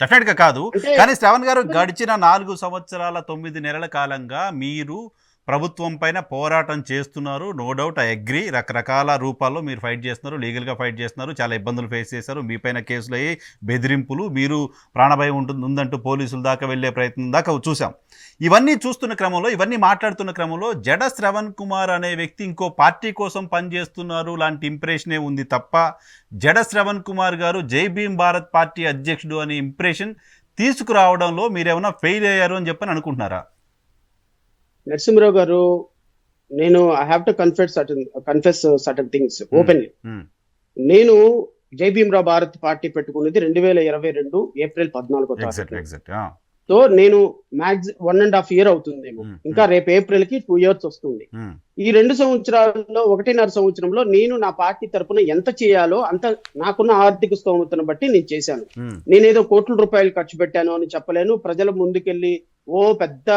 డెఫినెట్గా కాదు. కానీ శ్రవణ్ గారు గడిచిన నాలుగు సంవత్సరాల తొమ్మిది నెలల కాలంగా మీరు ప్రభుత్వం పైన పోరాటం చేస్తున్నారు. నో డౌట్ ఐ అగ్రి రకరకాల రూపాల్లో మీరు ఫైట్ చేస్తున్నారు. లీగల్గా ఫైట్ చేస్తున్నారు. చాలా ఇబ్బందులు ఫేస్ చేశారు. మీ పైన కేసులు అయ్యి బెదిరింపులు మీరు ప్రాణభయం ఉంటుంది ఉందంటూ పోలీసుల దాకా వెళ్ళే ప్రయత్నం దాకా చూసాం ఇవన్నీ చూస్తున్న క్రమంలో ఇవన్నీ మాట్లాడుతున్న క్రమంలో జడ శ్రవణ్ కుమార్ అనే వ్యక్తి ఇంకో పార్టీ కోసం పనిచేస్తున్నారు. లాంటి ఇంప్రెషనే ఉంది తప్ప జడ శ్రవణ్ కుమార్ గారు జై భీమ్ భారత్ పార్టీ అధ్యక్షుడు అనే ఇంప్రెషన్ తీసుకురావడంలో మీరేమైనా ఫెయిల్ అయ్యారు అని చెప్పని అనుకుంటున్నారా? నరసింహరావు గారు నేను I have to confess certain confess certain things open Hmm. నేను జై భీమ్రావ్ భారత్ పార్టీ పెట్టుకున్నది రెండు వేల ఇరవై రెండు ఏప్రిల్ పద్నాలుగో తారీఖు. సో నేను max one and half year అవుతుందేమో. Hmm. ఇంకా రేపు ఏప్రిల్కి టూ ఇయర్స్ వస్తుంది ఈ రెండు సంవత్సరాల్లో ఒకటిన్నర సంవత్సరంలో నేను నా పార్టీ తరపున ఎంత చేయాలో అంత నాకున్న ఆర్థిక స్తోమతను బట్టి నేను చేశాను. నేనేదో కోట్ల రూపాయలు ఖర్చు పెట్టాను అని చెప్పలేను. ప్రజల ముందుకెళ్ళి ఓ పెద్ద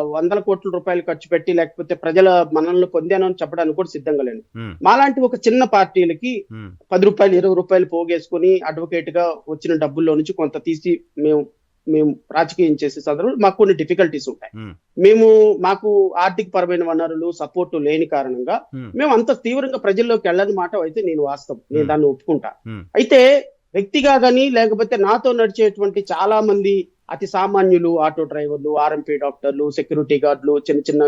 వందల కోట్ల రూపాయలు ఖర్చు పెట్టి లేకపోతే ప్రజల మనల్ని పొందాను అని చెప్పడానికి కూడా సిద్ధంగా లేను. మాలాంటి ఒక చిన్న పార్టీలకి పది రూపాయలు ఇరవై రూపాయలు పోగేసుకుని అడ్వకేట్గా వచ్చిన డబ్బుల్లో నుంచి కొంత తీసి మేము మేము రాజకీయం చేసే సందర్భంలో మాకు కొన్ని డిఫికల్టీస్ ఉంటాయి. మేము. మాకు ఆర్థిక పరమైన వనరులు సపోర్ట్ లేని కారణంగా మేము. అంత తీవ్రంగా ప్రజల్లోకి వెళ్ళని మాట అయితే నేను వాస్తవం. నేను. దాన్ని ఒప్పుకుంటా. అయితే వ్యక్తిగా గానీ లేకపోతే నాతో నడిచేటువంటి చాలా మంది అతి సామాన్యులు ఆటో డ్రైవర్లు ఆర్ఎంపీ డాక్టర్లు సెక్యూరిటీ గార్డులు చిన్న చిన్న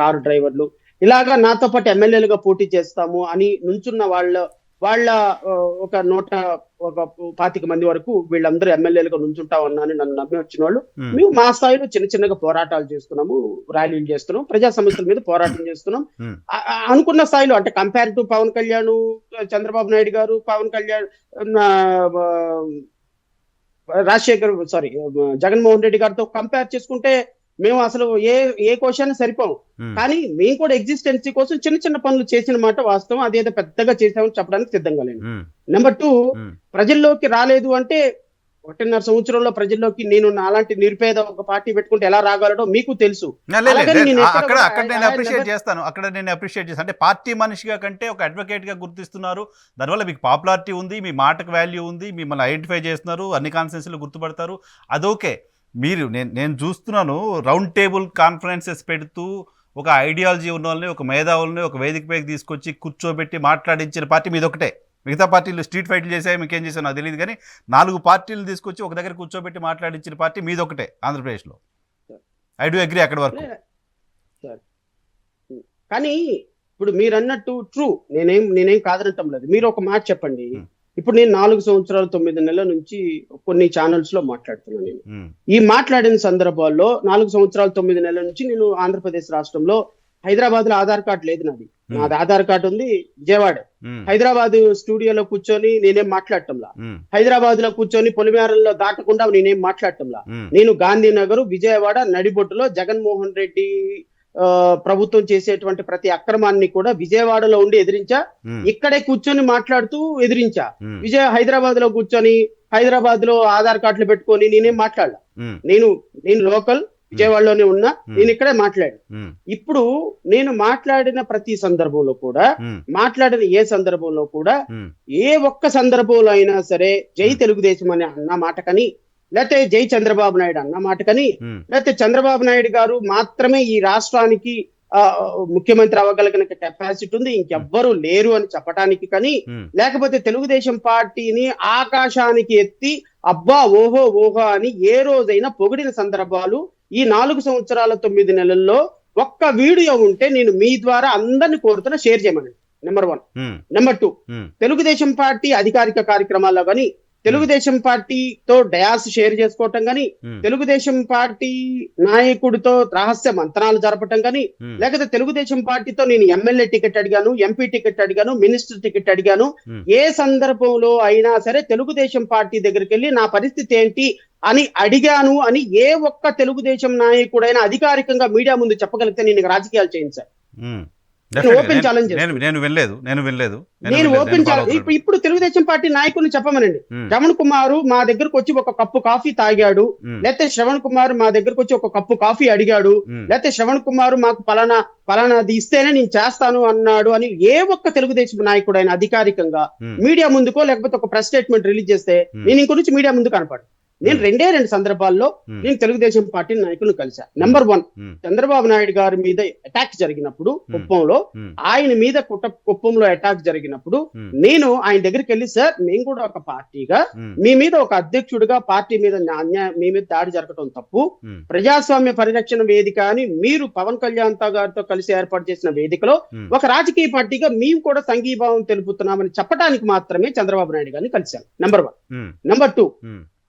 కారు డ్రైవర్లు. ఇలాగా నాతో పాటు ఎమ్మెల్యేలుగా పోటీ చేస్తాము అని నుంచున్న వాళ్ళ వాళ్ళ ఒక నూట ఒక పాతిక మంది వరకు వీళ్ళందరూ ఎమ్మెల్యేలుగా నుంచుంటా ఉన్నానని నన్ను నమ్మి వచ్చిన వాళ్ళు. మేము. మా స్థాయిలో చిన్న చిన్నగా పోరాటాలు చేస్తున్నాము ర్యాలీలు చేస్తున్నాం ప్రజా సమస్యల మీద పోరాటం చేస్తున్నాం. అనుకున్న స్థాయిలో అంటే compare to Pawan Kalyan Chandrababu Naidu garu Pawan Kalyan Rajasekhar sorry Jaganmohan Reddy గారితో కంపేర్ చేసుకుంటే మేము అసలు ఏ ఏ క్వశ్చన్ సరిపోం కానీ మేము కూడా ఎగ్జిస్టెన్సీ కోసం చిన్న చిన్న పనులు చేసిన మాట వాస్తవం. అదేదో పెద్దగా చేసామని చెప్పడానికి సిద్ధంగా లేను. నెంబర్ టూ ప్రజల్లోకి రాలేదు అంటే ఒకటిన్నర సంవత్సరంలో ప్రజల్లోకి నేను నాలాంటి నిరుపేద ఒక పార్టీ పెట్టుకుంటే ఎలా రాగలడో మీకు తెలుసు. అక్కడ కూడా అక్కడ నేను అప్రిషియేట్ చేస్తాను. అక్కడ నేను అప్రిషియేట్ చేస్తాను. అంటే పార్టీ మనిషిగా కంటే ఒక అడ్వకేట్గా గుర్తిస్తున్నారు. దానివల్ల మీకు పాపులారిటీ ఉంది మీ మాటకు వాల్యూ ఉంది మిమ్మల్ని ఐడెంటిఫై చేస్తున్నారు అన్ని కాన్ఫరెన్స్లు గుర్తుపడతారు. అదోకే మీరు నేను నేను చూస్తున్నాను రౌండ్ టేబుల్ కాన్ఫరెన్సెస్ పెడుతూ ఒక ఐడియాలజీ ఉన్న వాళ్ళని ఒక మేధావుల్ని ఒక వేదిక పైకి తీసుకొచ్చి కూర్చోబెట్టి మాట్లాడించిన పార్టీ మీద ఒకటే మిగతా పార్టీలు స్ట్రీట్ ఫైట్లు చేసాయి మీకు ఏం చేశాను నాకు తెలియదు కానీ నాలుగు పార్టీలు తీసుకొచ్చి ఒక దగ్గర కూర్చోబెట్టి మాట్లాడించిన పార్టీ మీద ఒకటే ఆంధ్రప్రదేశ్లో ఐ డూ అగ్రీ అక్కడి వరకు. సరే. కానీ ఇప్పుడు మీరు అన్నట్టు ట్రూ నేనేం నేనేం కాదనటం లేదు. మీరు ఒక మాట చెప్పండి. Hmm. ఇప్పుడు నేను నాలుగు సంవత్సరాలు తొమ్మిది నెలల నుంచి కొన్ని ఛానల్స్లో మాట్లాడుతున్నాను నేను. ఉమ్, ఈ మాట్లాడిన సందర్భాల్లో నాలుగు సంవత్సరాలు తొమ్మిది నెలల నుంచి నేను ఆంధ్రప్రదేశ్ రాష్ట్రంలో హైదరాబాద్లో ఆధార్ కార్డు లేదు నాది. నాది ఆధార్ కార్డు ఉంది విజయవాడ. హైదరాబాద్ స్టూడియోలో కూర్చొని నేనేం మాట్లాడటంలా? హైదరాబాద్లో కూర్చొని పొలిమేరల్లో దాటకుండా నేనేం మాట్లాడటంలా? నేను గాంధీనగర్ విజయవాడ నడిబొట్టులో జగన్మోహన్ రెడ్డి ప్రభుత్వం చేసేటువంటి ప్రతి అక్రమాన్ని కూడా విజయవాడలో ఉండి ఎదిరించా? ఇక్కడే కూర్చొని మాట్లాడుతూ ఎదిరించా? విజయ హైదరాబాద్లో కూర్చొని హైదరాబాద్లో ఆధార్ కార్డులు పెట్టుకొని నేనేం మాట్లాడలా? నేను నేను లోకల్ విజయవాడలోనే ఉన్నా. నేను ఇక్కడే మాట్లాడాను. ఉమ్, ఇప్పుడు నేను మాట్లాడిన ప్రతి సందర్భంలో కూడా మాట్లాడిన ఏ సందర్భంలో కూడా ఏ ఒక్క సందర్భంలో అయినా సరే జై. తెలుగుదేశం అనే అన్న మాట కని లేకపోతే జై చంద్రబాబు నాయుడు అన్న మాట కని లేకపోతే చంద్రబాబు నాయుడు గారు మాత్రమే ఈ రాష్ట్రానికి ఆ, ముఖ్యమంత్రి అవ్వగలిగిన కెపాసిటీ ఉంది ఇంకెవ్వరూ లేరు అని చెప్పడానికి కానీ లేకపోతే తెలుగుదేశం పార్టీని ఆకాశానికి ఎత్తి అబ్బా ఓహో ఓహో అని ఏ రోజైనా పొగిడిన సందర్భాలు ఈ నాలుగు సంవత్సరాల తొమ్మిది నెలల్లో ఒక్క వీడియో ఉంటే నేను మీ ద్వారా అందరిని కోరుతున్నా షేర్ చేయమని number one number two Telugu Desam party అధికారిక కార్యక్రమాల్లో కానీ తెలుగుదేశం పార్టీతో డయాస్ షేర్ చేసుకోవటం కానీ ఉమ్, తెలుగుదేశం పార్టీ నాయకుడితో రహస్య మంత్రాలు జరపటం కానీ ఉమ్, లేకపోతే తెలుగుదేశం పార్టీతో నేను ఎమ్మెల్యే టికెట్ అడిగాను ఎంపీ టికెట్ అడిగాను మినిస్టర్ టికెట్ అడిగాను Hmm. ఏ సందర్భంలో అయినా సరే తెలుగుదేశం పార్టీ దగ్గరికి వెళ్ళి నా పరిస్థితి ఏంటి అని అడిగాను అని ఏ ఒక్క తెలుగుదేశం నాయకుడైనా అధికారికంగా మీడియా ముందు చెప్పగలిగితే నేను రాజకీయాలు. Definitely. ఓపెన్ నేను- ఛాలెంజ్ నేను నేను వినలేదు. నేను వినలేదు. నేను వినలేదు. Open challenge. ఇప్పుడు తెలుగుదేశం పార్టీ నాయకుల్ని చెప్పమనండి. శ్రవణ్ కుమార్ మా దగ్గరకు వచ్చి ఒక కప్పు కాఫీ తాగాడు. లేకపోతే శ్రవణ్ కుమార్ మా దగ్గరకు వచ్చి ఒక కప్పు కాఫీ అడిగాడు. లేకపోతే శ్రవణ్ కుమార్ మాకు పలానా పలానాది ఇస్తేనే నేను చేస్తాను అన్నాడు అని ఏ ఒక్క తెలుగుదేశం నాయకుడు ఆయన అధికారికంగా మీడియా ముందుకో లేకపోతే ఒక ప్రెస్ స్టేట్మెంట్ రిలీజ్ చేస్తే. నేను ఇంకొక నుంచి మీడియా ముందు కనపడు నేను Hmm. రెండే రెండు సందర్భాల్లో ఉమ్, నేను తెలుగుదేశం పార్టీ నాయకులను కలిసా number one um, Chandrababu Naidu garu మీద అటాక్ జరిగినప్పుడు కుప్పంలో ఆయన మీద కుట్ట కుప్పంలో అటాక్ జరిగినప్పుడు నేను ఆయన దగ్గరికి వెళ్ళి సార్ మేము కూడా ఒక పార్టీగా మీ మీద ఒక అధ్యక్షుడిగా పార్టీ మీద మీ మీద దాడి జరగటం తప్పు. ప్రజాస్వామ్య పరిరక్షణ వేదిక అని మీరు పవన్ కళ్యాణ్తో గారితో కలిసి ఏర్పాటు చేసిన వేదికలో ఒక రాజకీయ పార్టీగా మేము కూడా సంఘీభావం తెలుపుతున్నామని చెప్పడానికి మాత్రమే చంద్రబాబు నాయుడు గారిని కలిశాను. Number one number two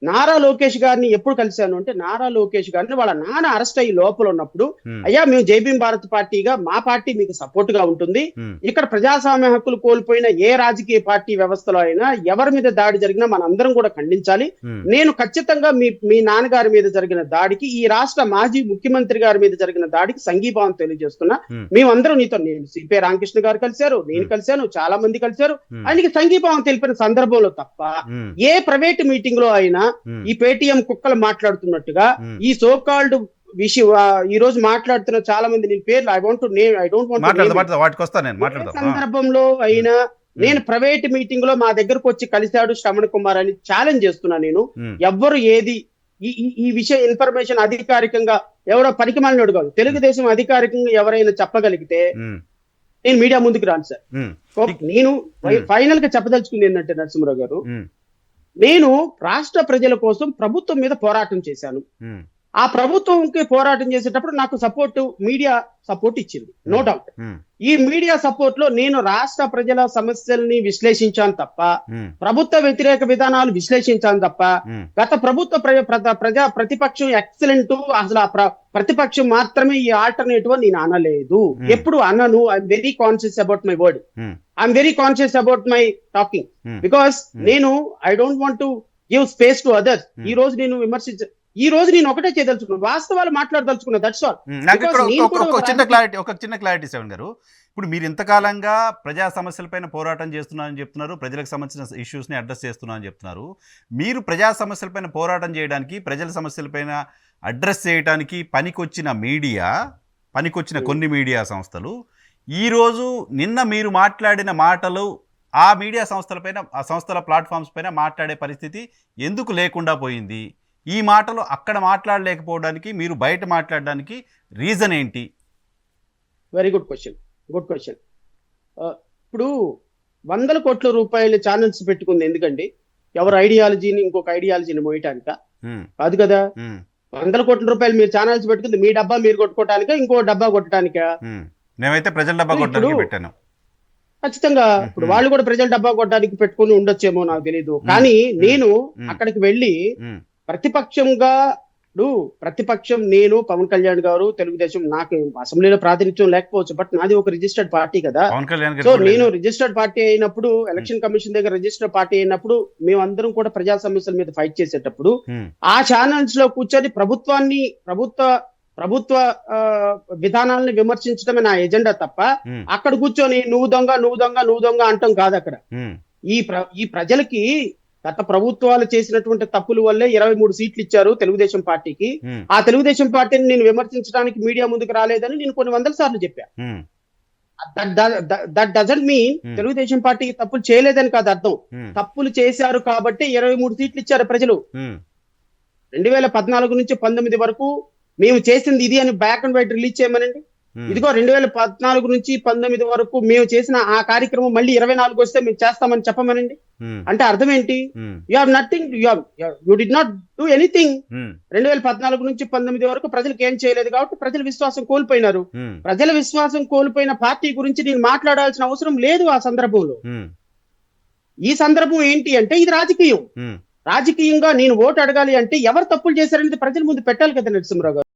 Nara Lokesh గారిని ఎప్పుడు కలిశాను అంటే నారా లోకేష్ గారిని వాళ్ళ నాన్న అరెస్ట్ అయ్యి లోపల ఉన్నప్పుడు అయ్యా మేము జైభీం భారత్ పార్టీగా మా పార్టీ మీకు సపోర్ట్గా ఉంటుంది ఇక్కడ ప్రజాస్వామ్య హక్కులు కోల్పోయిన ఏ రాజకీయ పార్టీ వ్యవస్థలో అయినా ఎవరి మీద దాడి జరిగినా మనందరం కూడా ఖండించాలి. నేను ఖచ్చితంగా మీ మీ నాన్నగారి మీద జరిగిన దాడికి ఈ రాష్ట్ర మాజీ ముఖ్యమంత్రి గారి మీద జరిగిన దాడికి సంఘీభావం తెలియజేస్తున్నా. మేమందరం నీతో నేను సిపిఐ రామకృష్ణ గారు కలిశారు నేను. కలిశాను చాలా మంది కలిశారు. ఆయనకి సంఘీభావం తెలిపిన సందర్భంలో తప్ప ఏ ప్రైవేట్ మీటింగ్లో అయినా ఈ పేటిఎం కుక్కలు మాట్లాడుతున్నట్టుగా. ఈ సో కాల్డ్ విషయం ఈ రోజు మాట్లాడుతున్న చాలా మంది నేను పేర్లు I want name I don't want సందర్భంలో అయినా నేను ప్రైవేట్ మీటింగ్లో మా దగ్గరకు వచ్చి కలిశాడు శ్రవణ్ కుమార్ అని ఛాలెంజ్ చేస్తున్నా నేను. ఎవ్వరు ఏది ఈ ఈ- ఈ విషయ ఇన్ఫర్మేషన్ అధికారికంగా ఎవడో పనికిమాలినోడు కాదు. తెలుగుదేశం అధికారికంగా ఎవరైనా చెప్పగలిగితే నేను మీడియా ముందుకు రాను సార్. నేను. ఫైనల్గా చెప్పదలుచుకుంది ఏంటంటే నరసింహరావు గారు నేను రాష్ట్ర ప్రజల కోసం ప్రభుత్వం మీద పోరాటం చేశాను. ఆ ప్రభుత్వంకి పోరాటం చేసేటప్పుడు నాకు సపోర్ట్ మీడియా సపోర్ట్ ఇచ్చింది. No doubt. ఉమ్, ఈ మీడియా సపోర్ట్లో నేను రాష్ట్ర ప్రజల సమస్యల్ని విశ్లేషించాను తప్ప ఉమ్, ప్రభుత్వ వ్యతిరేక విధానాలు విశ్లేషించాను తప్ప గత ప్రభుత్వ ప్ర- ప్ర- ప్రజా ప్రతిపక్షం ఎక్సలెంట్ అసలు ఆ ప్ర- ప్రతిపక్షం మాత్రమే ఈ ఆల్టర్నేటివ్ నేను అనలేదు. Hmm. ఎప్పుడు అనను. I'm very conscious about my word Hmm. I'm very conscious about my talking Hmm. Because Hmm. నేను I don't want to give space to others Hmm. ఈ రోజు నేను విమర్శించ ఈ రోజు నేను ఒకటే చేయదలుచుకున్నాను వాస్తవాలు మాట్లాడదలుచుకున్నా. దట్స్ ఆల్ నాకు ఇక్కడ ఒక- చిన్న క్లారిటీ ఒక చిన్న క్లారిటీ సెవెన్ గారు. ఇప్పుడు మీరు ఇంతకాలంగా ప్రజా సమస్యలపైన పోరాటం చేస్తున్నారని చెప్తున్నారు. ప్రజలకు సంబంధించిన ఇష్యూస్ని అడ్రస్ చేస్తున్నారని చెప్తున్నారు. మీరు ప్రజా సమస్యలపైన పోరాటం చేయడానికి ప్రజల సమస్యలపైన అడ్రస్ చేయడానికి పనికొచ్చిన మీడియా పనికొచ్చిన Hmm. కొన్ని మీడియా సంస్థలు ఈరోజు నిన్న మీరు మాట్లాడిన మాటలు ఆ మీడియా సంస్థలపైన ఆ సంస్థల ప్లాట్ఫామ్స్ పైన మాట్లాడే పరిస్థితి ఎందుకు లేకుండా పోయింది? ఈ మాటలు అక్కడ మాట్లాడలేకపోవడానికి మీరు బయట మాట్లాడడానికి రీజన్ ఏంటి? Very good question good question ఇప్పుడు వందల కోట్ల రూపాయల ఛానల్స్ పెట్టుకుంది. ఎందుకండి ఎవరు ఐడియాలజీని ఇంకొక ఐడియాలజీని మోయటానిక? ఉమ్, కాదు కదా? ఉమ్, వందల కోట్ల రూపాయలు మీరు ఛానల్స్ పెట్టుకుంది. మీ డబ్బా మీరు కొట్టుకోవటానికా ఇంకో డబ్బా కొట్టడానికా. మేమైతే ప్రజల డబ్బా కొట్టడానికి పెట్టాను. ఖచ్చితంగా. ఇప్పుడు వాళ్ళు కూడా ప్రజల డబ్బా కొట్టడానికి పెట్టుకుని ఉండొచ్చేమో నాకు తెలియదు కానీ నేను. అక్కడికి వెళ్ళి ప్రతిపక్షంగా ప్రతిపక్షం నేను పవన్ కళ్యాణ్ గారు తెలుగుదేశం నాకు అసెంబ్లీలో ప్రాతినిధ్యం లేకపోవచ్చు బట్ నాది ఒక రిజిస్టర్డ్ పార్టీ కదా. సో నేను రిజిస్టర్డ్ పార్టీ అయినప్పుడు ఎలక్షన్ కమిషన్ దగ్గర రిజిస్టర్డ్ పార్టీ అయినప్పుడు మేమందరం కూడా ప్రజా సమస్యల మీద ఫైట్ చేసేటప్పుడు ఆ ఛానల్స్లో కూర్చొని ప్రభుత్వాన్ని ప్రభుత్వ ప్రభుత్వ విధానాలను విమర్శించడమే నా ఎజెండా తప్ప అక్కడ కూర్చొని నువ్వు దొంగ నువ్వు దొంగ నువ్వు దొంగ అంటాం కాదు అక్కడ ఈ ప్ర ఈ ప్రజలకి గత ప్రభుత్వాలు చేసినటువంటి తప్పుల వల్లే ఇరవై మూడు సీట్లు ఇచ్చారు తెలుగుదేశం పార్టీకి. ఆ తెలుగుదేశం పార్టీని నేను విమర్శించడానికి మీడియా ముందుకు రాలేదని నేను కొన్ని వందల సార్లు చెప్పా. That doesn't mean. తెలుగుదేశం పార్టీకి తప్పులు చేయలేదని కాదు అర్థం. తప్పులు చేశారు కాబట్టి ఇరవై మూడు సీట్లు ఇచ్చారు ప్రజలు. రెండు వేల పద్నాలుగు నుంచి పంతొమ్మిది వరకు మేము చేసింది ఇది అని బ్యాక్ అండ్ వైట్ రిలీజ్ చేయమనండి. ఇదిగో రెండు వేల పద్నాలుగు నుంచి పంతొమ్మిది వరకు మేము చేసిన ఆ కార్యక్రమం మళ్ళీ ఇరవై నాలుగు వస్తే మేము చేస్తామని చెప్పమనండి. ఉమ్, అంటే అర్థం ఏంటి you have nothing you did not do anything రెండు వేల పద్నాలుగు నుంచి పంతొమ్మిది వరకు ప్రజలకు ఏం చేయలేదు కాబట్టి ప్రజల విశ్వాసం కోల్పోయినారు. ఉమ్, ప్రజల విశ్వాసం కోల్పోయిన పార్టీ గురించి నేను మాట్లాడాల్సిన అవసరం లేదు ఆ సందర్భంలో. ఈ సందర్భం ఏంటి అంటే ఇది రాజకీయం. రాజకీయంగా నేను ఓటు అడగాలి అంటే ఎవరు తప్పులు చేశారనేది ప్రజల ముందు పెట్టాలి కదా నరసింహరావు గారు.